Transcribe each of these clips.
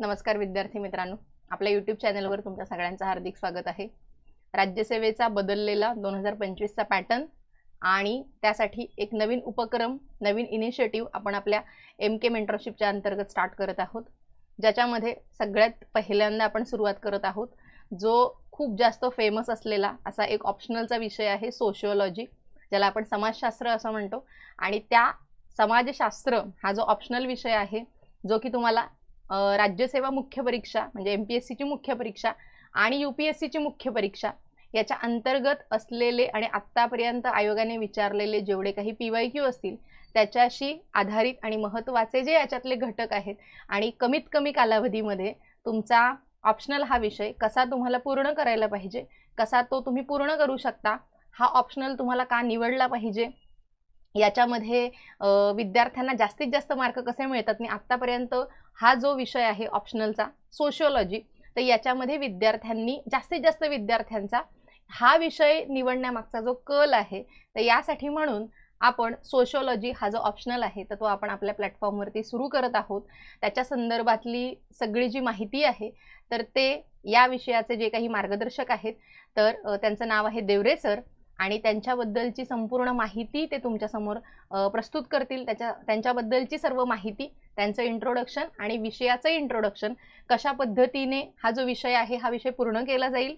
नमस्कार विद्यार्थी मित्रांनो. आपल्या यूट्यूब चॅनलवर तुमच्या सगळ्यांचं हार्दिक स्वागत आहे. राज्यसेवेचा बदललेला दोन हजार पंचवीसचा पॅटर्न आणि त्यासाठी एक नवीन उपक्रम नवीन इनिशिएटिव्ह आपण आपल्या एम के मेंटरशिपच्या अंतर्गत स्टार्ट करत आहोत. ज्याच्यामध्ये सगळ्यात पहिल्यांदा आपण सुरुवात करत आहोत. जो खूप जास्त फेमस असलेला असा एक ऑप्शनलचा विषय आहे सोशिओलॉजी ज्याला आपण समाजशास्त्र असं म्हणतो. आणि त्या समाजशास्त्र हा जो ऑप्शनल विषय आहे जो की तुम्हाला राज्यसेवा मुख्य परीक्षा म्हणजे एम पी एस सीची मुख्य परीक्षा आणि यू पी एस सीची मुख्य परीक्षा याच्या अंतर्गत असलेले आणि आत्तापर्यंत आयोगाने विचारलेले जेवढे काही पी वाय क्यू असतील त्याच्याशी आधारित आणि महत्त्वाचे जे याच्यातले घटक आहेत आणि कमीत कमी कालावधीमध्ये तुमचा ऑप्शनल हा विषय कसा तुम्हाला पूर्ण करायला पाहिजे कसा तो तुम्ही पूर्ण करू शकता हा ऑप्शनल तुम्हाला का निवडला पाहिजे याच्यामध्ये विद्यार्थ्यांना जास्तीत जास्त मार्क कसे मिळतात आणि आत्तापर्यंत हा जो विषय आहे ऑप्शनलचा सोशिओलॉजी तर याच्यामध्ये विद्यार्थ्यांनी जास्तीत जास्त विद्यार्थ्यांचा हा विषय निवडण्यामागचा जो कल आहे तर यासाठी म्हणून आपण सोशिओलॉजी हा जो ऑप्शनल आहे तर तो आपण आपल्या प्लॅटफॉर्मवरती सुरू करत आहोत. त्याच्या संदर्भातली सगळी जी माहिती आहे तर ते या विषयाचे जे काही मार्गदर्शक आहेत तर त्यांचं नाव आहे देवरे सर. आणि त्यांच्याबद्दलची संपूर्ण माहिती ते तुमच्यासमोर प्रस्तुत करतील. त्याच्या त्यांच्याबद्दलची सर्व माहिती त्यांचं इंट्रोडक्शन आणि विषयाचं इंट्रोडक्शन कशा पद्धतीने हा जो विषय आहे हा विषय पूर्ण केला जाईल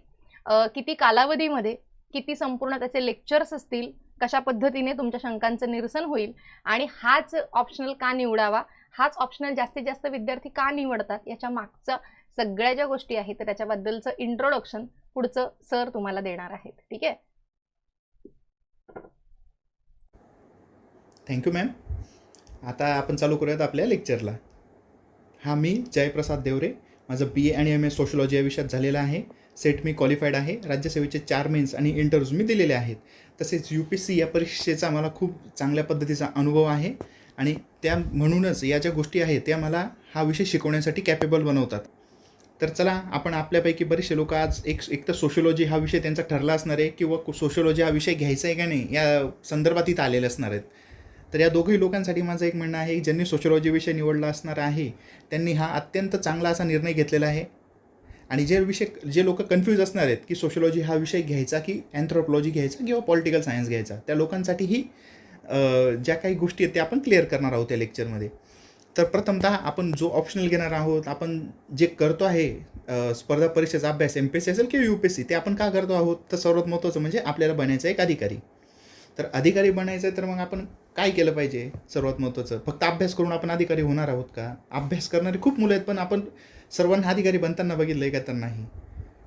किती कालावधीमध्ये किती संपूर्ण त्याचे लेक्चर्स असतील कशा पद्धतीने तुमच्या शंकांचं निरसन होईल आणि हाच ऑप्शनल का निवडावा हाच ऑप्शनल जास्तीत जास्त विद्यार्थी का निवडतात याच्या मागच्या सगळ्या ज्या गोष्टी आहेत तर त्याच्याबद्दलचं इंट्रोडक्शन पुढचं सर तुम्हाला देणार आहेत. ठीक आहे? थँक्यू मॅम आता आपण चालू करूयात आपल्या लेक्चरला हा मी जयप्रसाद देवरे. माझं बी ए आणि एम ए सोशलॉजी या विषयात झालेलं आहे. सेट मी क्वालिफाईड आहे. राज्यसेवेचे चार मेन्स आणि इंटरव्ह्यूज मी दिलेले आहेत. तसेच यू पी सी या परीक्षेचा मला खूप चांगल्या पद्धतीचा अनुभव आहे. आणि त्या म्हणूनच या ज्या गोष्टी आहेत त्या मला हा विषय शिकवण्यासाठी कॅपेबल बनवतात. तर चला आपण आपल्यापैकी बरेचसे लोक आज एक एक तर सोशोलॉजी हा विषय त्यांचा ठरला असणार आहे किंवा सोशोलॉजी हा विषय घ्यायचा आहे का नाही या संदर्भात इथं आलेले असणार आहेत. तर या दोघही लोकांसाठी माझं एक म्हणणं आहे की ज्यांनी सोशलॉजी विषय निवडला असणार आहे त्यांनी हा अत्यंत चांगला असा निर्णय घेतलेला आहे. आणि जे विषय जे लोक कन्फ्यूज असणार आहेत की सोशलॉजी हा विषय घ्यायचा की अँथ्रोपॉलॉजी घ्यायचा किंवा पॉलिटिकल सायन्स घ्यायचा त्या लोकांसाठीही ज्या काही गोष्टी आहेत त्या आपण क्लिअर करणार आहोत या लेक्चरमध्ये तर प्रथमतः आपण जो ऑप्शनल घेणार आहोत आपण जे करतो आहे स्पर्धा परीक्षेचा अभ्यास एम पी एस सी असेल किंवा यू पी एस सी ते आपण का करतो आहोत? तर सर्वात महत्त्वाचं म्हणजे आपल्याला बनायचं एक अधिकारी. तर अधिकारी बनायचं आहे तर मग आपण काय केलं पाहिजे? सर्वात महत्त्वाचं फक्त अभ्यास करून आपण अधिकारी होणार आहोत का? अभ्यास करणारे खूप मुलं आहेत पण आपण सर्वांना अधिकारी बनताना बघितलं आहे का तर नाही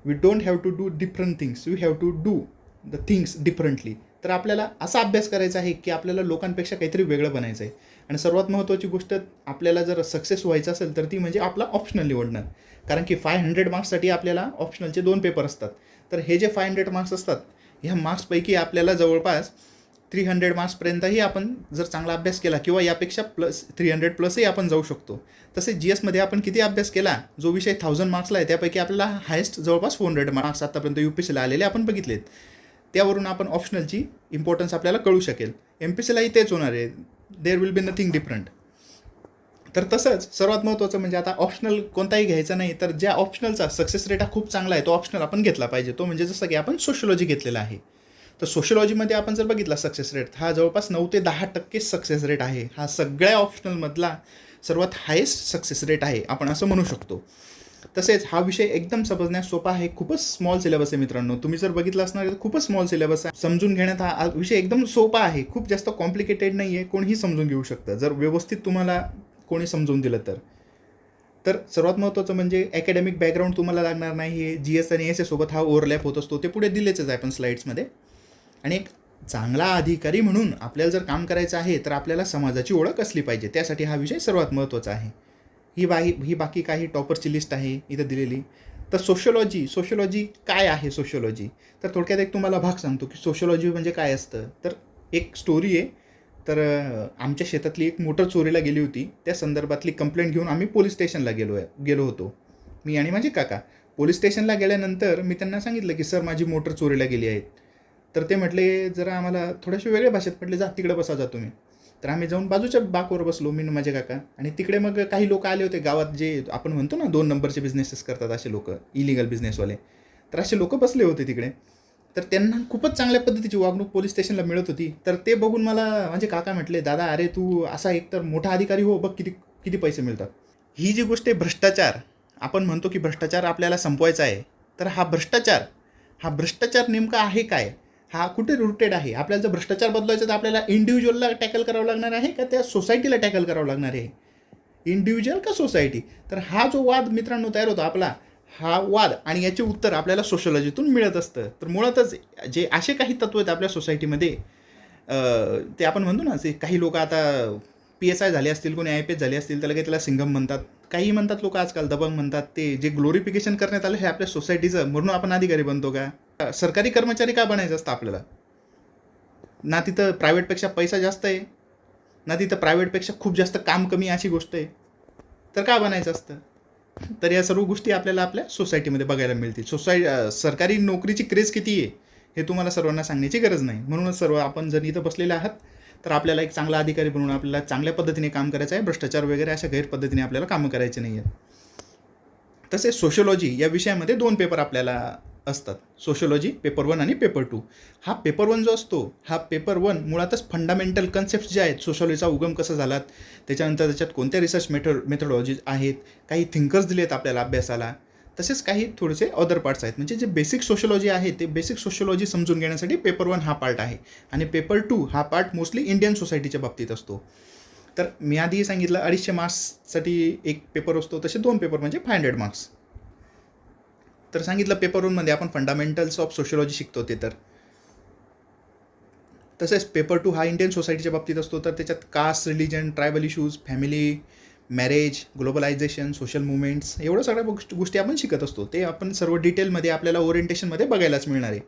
we don't have to do different things we have to do the things differently तर आपल्याला असा अभ्यास करायचा आहे की आपल्याला लोकांपेक्षा काहीतरी वेगळं बनायचं आहे आणि सर्वात महत्त्वाची गोष्ट आपल्याला जर सक्सेस व्हायचं असेल तर ती म्हणजे आपला ऑप्शनल निवडणं. कारण की फाय हंड्रेड मार्क्ससाठी आपल्याला ऑप्शनलचे दोन पेपर असतात. तर हे जे फाय हंड्रेड मार्क्स असतात ह्या मार्क्सपैकी आपल्याला जवळपास थ्री हंड्रेड मार्क्सपर्यंतही आपण जर चांगला अभ्यास केला किंवा यापेक्षा प्लस थ्री हंड्रेड प्लसही आपण जाऊ शकतो. तसेच जी एसमध्ये आपण किती अभ्यास केला? जो विषय थाउजंड मार्क्सला आहे त्यापैकी आपल्याला हायेस्ट जवळपास फोर हंड्रेड मार्क्स आतापर्यंत यू पी सीला आलेले आपण बघितलेत. त्यावरून आपण ऑप्शनलची इम्पॉर्टन्स आपल्याला कळू शकेल. एम पी सीलाही तेच होणार आहे. There will be nothing different तर तसंच सर्वात महत्त्वाचं म्हणजे आता ऑप्शनल कोणताही घ्यायचा नाही तर ज्या ऑप्शनलचा सक्सेस रेट हा खूप चांगला आहे तो ऑप्शनल आपण घेतला पाहिजे. तो म्हणजे जसं की आपण सोशलॉजी घेतलेला आहे. तर सोशलॉजीमध्ये आपण जर बघितला सक्सेस रेट हा जवळपास नऊ ते दहा टक्के सक्सेस रेट आहे. हा सगळ्या ऑप्शनलमधला सर्वात हायेस्ट सक्सेस रेट आहे आपण असं म्हणू शकतो. तसेच हा विषय एकदम समजण्यास सोपा आहे. खूपच स्मॉल सिलेबस आहे मित्रांनो. तुम्ही जर बघितलं असणार तर खूपच स्मॉल सिलेबस आहे. समजून घेण्यात हा विषय एकदम सोपा आहे. खूप जास्त कॉम्प्लिकेटेड नाही आहे कोणीही समजून घेऊ शकतं. जर व्यवस्थित तुम्हाला कोणी समजून दिलं तर. तर सर्वात महत्त्वाचं म्हणजे अकॅडमिक बॅकग्राऊंड तुम्हाला लागणार नाही. हे जी एस आणि एस सोबत हा ओव्हरलॅप होत असतो. ते पुढे दिलेच आहे आपण स्लाईड्समध्ये आणि एक चांगला अधिकारी म्हणून आपल्याला जर काम करायचं आहे तर आपल्याला समाजाची ओळख असली पाहिजे. त्यासाठी हा विषय सर्वात महत्त्वाचा आहे. ही बाही ही बाकी काही टॉपरची लिस्ट आहे इथं दिलेली. तर सोशोलॉजी सोशोलॉजी काय आहे सोशोलॉजी तर थोडक्यात एक तुम्हाला भाग सांगतो की सोशोलॉजी म्हणजे काय असतं. तर एक स्टोरी आहे. तर आमच्या शेतातली एक मोटर चोरीला गेली होती. त्या संदर्भातली कंप्लेंट घेऊन आम्ही पोलीस स्टेशनला गेलो आहे गेलो होतो. मी आणि माझे काका. पोलीस स्टेशनला गेल्यानंतर मी त्यांना सांगितलं की सर माझी मोटर चोरीला गेली आहेत तर ते म्हटले जरा आम्हाला थोड्याशा वेगळ्या भाषेत म्हटले जा तिकडे बसा जा तुम्ही. तर आम्ही जाऊन बाजूच्या बाकवर बसलो मी माझे काका. आणि तिकडे मग काही लोक आले होते गावात जे आपण म्हणतो ना दोन नंबरचे बिझनेसेस करतात असे लोक इलिगल बिझनेसवाले तर असे लोक बसले होते तिकडे. तर त्यांना खूपच चांगल्या पद्धतीची वागणूक पोलीस स्टेशनला मिळत होती. तर ते बघून मला माझे काका म्हटले दादा अरे तू असा एक तर मोठा अधिकारी हो बघ किती किती पैसे मिळतात. ही जी गोष्ट आहे भ्रष्टाचार. आपण म्हणतो की भ्रष्टाचार आपल्याला संपवायचा आहे. तर हा भ्रष्टाचार हा भ्रष्टाचार नेमका आहे काय? हा कुठे रुटेड आहे? आपल्याला जर भ्रष्टाचार बदलायचा तर आपल्याला इंडिव्हिज्युअलला टॅकल करावं लागणार आहे का त्या सोसायटीला टॅकल करावं लागणार आहे? इंडिव्हिज्युअल का सोसायटी तर हा जो वाद मित्रांनो तयार होतो आपला हा वाद आणि याचे उत्तर आपल्याला सोशोलॉजीतून मिळत असतं. तर मुळातच जे असे काही तत्व आहेत आपल्या सोसायटीमध्ये ते आपण म्हणतो ना जे काही लोक आता पी एस आय झाले असतील कोणी आय पी एस झाले असतील त्याला काही त्याला सिंगम म्हणतात काही म्हणतात लोक आजकाल दबंग म्हणतात ते जे ग्लोरिफिकेशन करण्यात आलं हे आपल्या सोसायटीचं म्हणून आपण अधिकारी बनतो का? सरकारी कर्मचारी का बनायचं असतं आपल्याला? ना तिथं प्रायव्हेटपेक्षा पैसा जास्त आहे ना तिथं प्रायव्हेटपेक्षा खूप जास्त काम कमी अशी गोष्ट आहे. तर का बनायचं असतं? तर या सर्व गोष्टी आपल्याला आपल्या सोसायटीमध्ये बघायला मिळतील. सोसाय सरकारी नोकरीची क्रेज किती आहे हे तुम्हाला सर्वांना सांगण्याची गरज नाही. म्हणूनच सर्व आपण जर इथं बसलेले आहात तर आपल्याला एक चांगला अधिकारी बनवून आपल्याला चांगल्या पद्धतीने काम करायचं आहे. भ्रष्टाचार वगैरे अशा गैरपद्धतीने आपल्याला कामं करायचे नाही आहेत तसेच सोशोलॉजी या विषयामध्ये दोन पेपर आपल्याला असतात. सोशोलॉजी पेपर वन आणि पेपर टू हा पेपर वन जो असतो हा पेपर वन मुळातच फंडामेंटल कन्सेप्ट जे आहेत सोशॉलॉजीचा उगम कसा झालात त्याच्यानंतर त्याच्यात कोणत्या रिसर्च मेथड मेथडॉलॉजीज आहेत काही थिंकर्स दिले आहेत आपल्याला अभ्यासाला तसेच काही थोडेसे अदर पार्ट्स आहेत. म्हणजे जे बेसिक सोशोलॉजी आहे ते बेसिक सोशोलॉजी समजून घेण्यासाठी पेपर वन हा पार्ट आहे. आणि पेपर टू हा पार्ट मोस्टली इंडियन सोसायटीच्या बाबतीत असतो. तर मी आधी सांगितलं अडीचशे मार्क्ससाठी एक पेपर असतो तसे दोन पेपर म्हणजे फाय हंड्रेड मार्क्स तर सांगितलं पेपर वनमध्ये आपण फंडामेंटल्स ऑफ सोशोलॉजी शिकतो ते तर. तसेच पेपर टू हा इंडियन सोसायटीच्या बाबतीत असतो तर त्याच्यात caste religion tribal issues family marriage globalisation social movements एवढं सगळ्या गोष्ट गोष्टी आपण शिकत असतो. ते आपण सर्व डिटेलमध्ये आपल्याला ओरिएंटेशनमध्ये बघायलाच मिळणार आहे.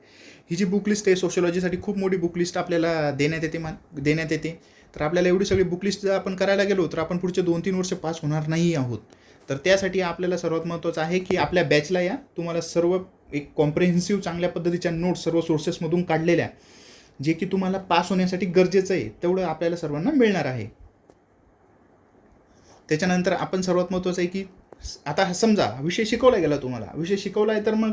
ही जी बुक लिस्ट आहे सोशोलॉजीसाठी खूप मोठी बुक लिस्ट आपल्याला देण्यात येते मान देण्यात येते. तर आपल्याला एवढी सगळी बुक लिस्ट जर आपण करायला गेलो तर आपण पुढचे दोन तीन वर्ष पास होणार नाही आहोत. तर त्यासाठी आपल्याला सर्वात महत्त्वाचं आहे की आपल्या बॅचला या. तुम्हाला सर्व एक कॉम्प्रेहेन्सिव्ह चांगल्या पद्धतीच्या नोट्स सर्व सोर्सेसमधून काढलेल्या जे की तुम्हाला पास होण्यासाठी गरजेचं आहे तेवढं आपल्याला सर्वांना मिळणार आहे. त्याच्यानंतर आपण सर्वात महत्त्वाचं आहे की आता समजा विषय शिकवला गेला तुम्हाला. विषय शिकवला आहे तर मग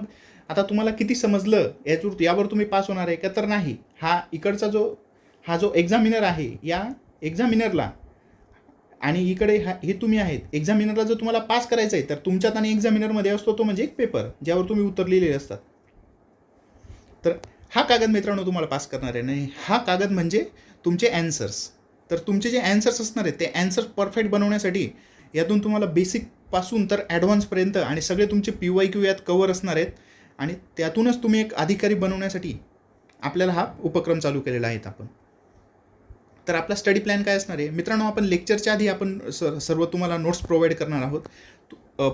आता तुम्हाला किती समजलं याच्यावर यावर तुम्ही पास होणार आहे का? तर नाही. हा इकडचा जो हा जो एक्झामिनर आहे या एक्झामिनरला आणि इकडे हा हे तुम्ही आहेत. एक्झामिनरला जर तुम्हाला पास करायचं आहे तर तुमच्यात आणि एक्झामिनरमध्ये असतो तो म्हणजे एक पेपर ज्यावर तुम्ही उत्तर लिहिलेले असतात. तर हा कागद मित्रांनो तुम्हाला पास करणार आहे. नाही हा कागद म्हणजे तुमचे ॲन्सर्स तर तुमचे जे ॲन्सर्स असणार आहेत ते ॲन्सर्स परफेक्ट बनवण्यासाठी यातून तुम्हाला बेसिकपासून तर ॲडव्हान्सपर्यंत आणि सगळे तुमचे पी वाय क्यू यात कवर असणार आहेत. आणि त्यातूनच तुम्ही एक अधिकारी बनवण्यासाठी आपल्याला हा उपक्रम चालू केलेला आहे आपण. तर आपला स्टडी प्लॅन काय असणार आहे? मित्रांनो आपण लेक्चरच्या आधी आपण स सर्व तुम्हाला नोट्स प्रोव्हाइड करणार आहोत.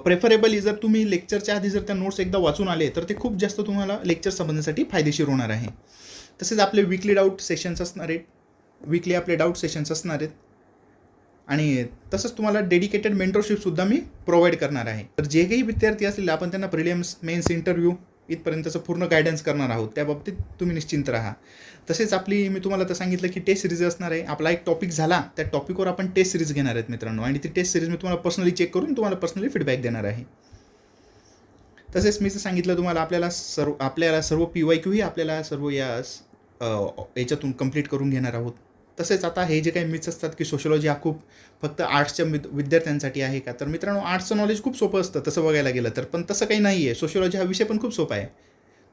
प्रेफरेबली जर तुम्ही लेक्चरच्या आधी जर त्या नोट्स एकदा वाचून आले तर ते खूप जास्त तुम्हाला लेक्चर समजण्यासाठी फायदेशीर होणार आहे. तसेच आपले विकली डाऊट सेशन्स असणार आहेत. वीकली आपले डाऊट सेशन्स असणार आहेत. आणि तसंच तुम्हाला डेडिकेटेड मेंटरशिपसुद्धा मी प्रोव्हाइड करणार आहे. तर जे काही विद्यार्थी असतील आपण त्यांना प्रिलियम्स मेन्स इंटरव्ह्यू इथपर्यंतचं पूर्ण गायडन्स करणार आहोत. त्या बाबतीत तुम्ही निश्चिंत राहा. तसेच आपली मी तुम्हाला तर सांगितलं की टेस्ट सिरीज असणार आहे. आपला एक टॉपिक झाला. त्या टॉपिकवर आपण टेस्ट सिरीज घेणार आहेत मित्रांनो. आणि ती टेस्ट सिरीज मी तुम्हाला पर्सनली चेक करून तुम्हाला पर्सनली फीडबॅक देणार आहे. तसेच मी जर सांगितलं तुम्हाला आपल्याला सर्व आपल्याला सर्व पी वाय क्यूही आपल्याला सर्व या याच्यातून कंप्लीट करून घेणार आहोत. तसेच आता हे जे काही मिथ्स असतात की सोशोलॉजी हा खूप फक्त आर्ट्सच्या विद विद्यार्थ्यांसाठी आहे का? तर मित्रांनो आर्ट्सचं नॉलेज खूप सोपं असतं तसं बघायला गेलं तर. पण तसं काही नाही आहे सोशोलॉजी हा विषय पण खूप सोपा आहे.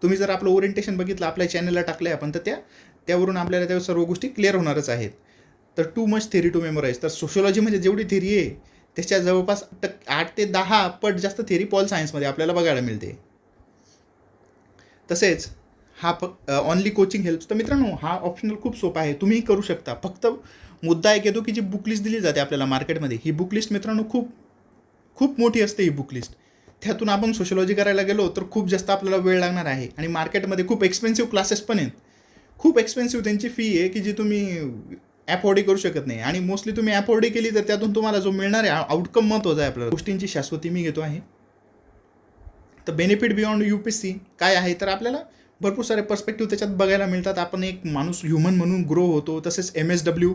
तुम्ही जर आपलं ओरिएंटेशन बघितलं आपल्या चॅनलला टाकलं आहे आपण तर त्या त्यावरून आपल्याला त्या सर्व गोष्टी क्लिअर होणारच आहेत. तर too much theory to memorise तर सोशोलॉजी म्हणजे जेवढी थेरी आहे त्याच्या जवळपास टक आठ ते दहा पट जास्त थेरी पॉल सायन्समध्ये आपल्याला बघायला मिळते. तसेच हा फक्त ऑनली कोचिंग हेल्प तर मित्रांनो हा ऑप्शनल खूप सोपा आहे. तुम्हीही करू शकता. फक्त मुद्दा एक येतो की जी बुक लिस्ट दिली जाते आपल्याला मार्केटमध्ये ही बुक लिस्ट मित्रांनो खूप खूप मोठी असते ही बुक लिस्ट त्यातून आपण सोशोलॉजी करायला गेलो तर खूप जास्त आपल्याला वेळ लागणार आहे. आणि मार्केटमध्ये खूप एक्सपेन्सिव्ह क्लासेस पण आहेत. खूप एक्सपेन्सिव्ह त्यांची फी आहे की जी तुम्ही ॲफोर्डही करू शकत नाही. आणि मोस्टली तुम्ही ॲफोर्डही केली तर त्यातून तुम्हाला जो मिळणार आहे आउटकम महत्त्वाचा आहे आपल्याला. गोष्टींची शाश्वती मी घेतो आहे. तर benefit beyond U P C काय आहे तर आपल्याला भरपूर सारे पर्स्पेक्टिव्ह त्याच्यात बघायला मिळतात. आपण एक माणूस ह्युमन म्हणून ग्रो होतो तसेच एम एस डब्ल्यू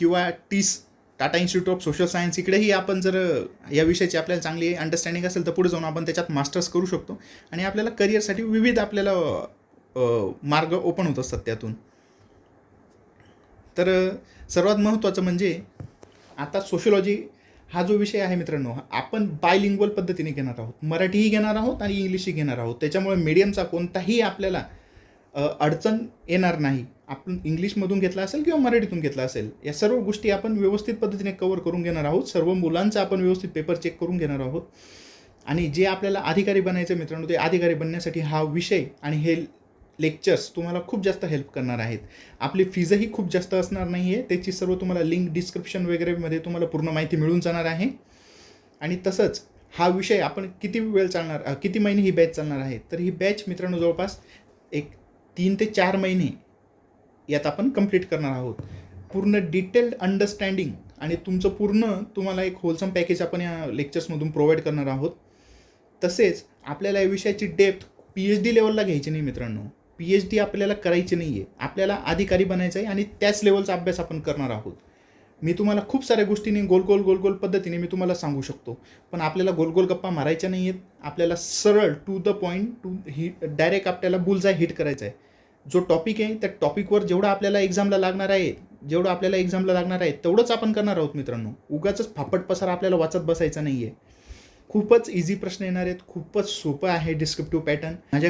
किंवा TISS Tata Institute of Social Science इकडेही आपण जर या विषयाची आपल्याला चांगली अंडरस्टँडिंग असेल तर पुढे जाऊन आपण त्याच्यात मास्टर्स करू शकतो. आणि आपल्याला करिअरसाठी विविध आपल्याला मार्ग ओपन होत असतात त्यातून. तर सर्वात महत्त्वाचं म्हणजे आता सोशोलॉजी हा जो विषय आहे मित्रांनो आपण बायलिंग्वल पद्धतीने घेणार आहोत. मराठीही घेणार आहोत आणि इंग्लिशही घेणार आहोत. त्याच्यामुळे मीडियमचा कोणताही आपल्याला अडचण येणार नाही. आपण इंग्लिशमधून घेतला असेल किंवा मराठीतून घेतला असेल या सर्व गोष्टी आपण व्यवस्थित पद्धतीने कवर करून घेणार आहोत. सर्व मुलांचा आपण व्यवस्थित पेपर चेक करून घेणार आहोत. आणि जे आपल्याला अधिकारी बनायचं मित्रांनो ते अधिकारी बनण्यासाठी हा विषय आणि हे लेक्चर्स तुम्हाला खूप जास्त हेल्प करणार आहेत. आपली फीजही खूप जास्त असणार नाही आहे त्याची सर्व तुम्हाला लिंक डिस्क्रिप्शन वगैरेमध्ये तुम्हाला पूर्ण माहिती मिळून जाणार आहे. आणि तसंच हा विषय आपण किती वेळ चालणार किती महिने ही बॅच चालणार आहे तर ही बॅच मित्रांनो जवळपास एक तीन ते चार महिने यात आपण कंप्लीट करणार आहोत. पूर्ण डिटेल्ड अंडरस्टँडिंग आणि तुमचं पूर्ण तुम्हाला एक होलसम पॅकेज आपण या लेक्चर्समधून प्रोव्हाइड करणार आहोत. तसेच आपल्याला या विषयाची डेप्थ पी एच डी लेवलला घ्यायची नाही मित्रांनो. पी एच डी आपल्याला करायची नाही आहे आपल्याला अधिकारी बनायचं आहे आणि त्याच लेवलचा अभ्यास आपण करणार आहोत. मी तुम्हाला खूप साऱ्या गोष्टींनी गोल गोल गोल गोल पद्धतीने मी तुम्हाला सांगू शकतो. पण आपल्याला गोल गोल गप्पा मारायच्या नाही आहेत आपल्याला सरळ टू द पॉईंट टू ही डायरेक्ट आपल्याला बुलजा हिट करायचा आहे. जो टॉपिक आहे त्या टॉपिकवर जेवढं आपल्याला एक्झामला लागणार आहे जेवढं आपल्याला एक्झामला लागणार आहे तेवढंच आपण करणार आहोत मित्रांनो. उगाच फापट पसार आपल्याला वाचत बसायचा नाही आहे खूपच इझी प्रश्न येणार आहेत. खूपच सोपं आहे डिस्क्रिप्टिव्ह पॅटर्न माझ्या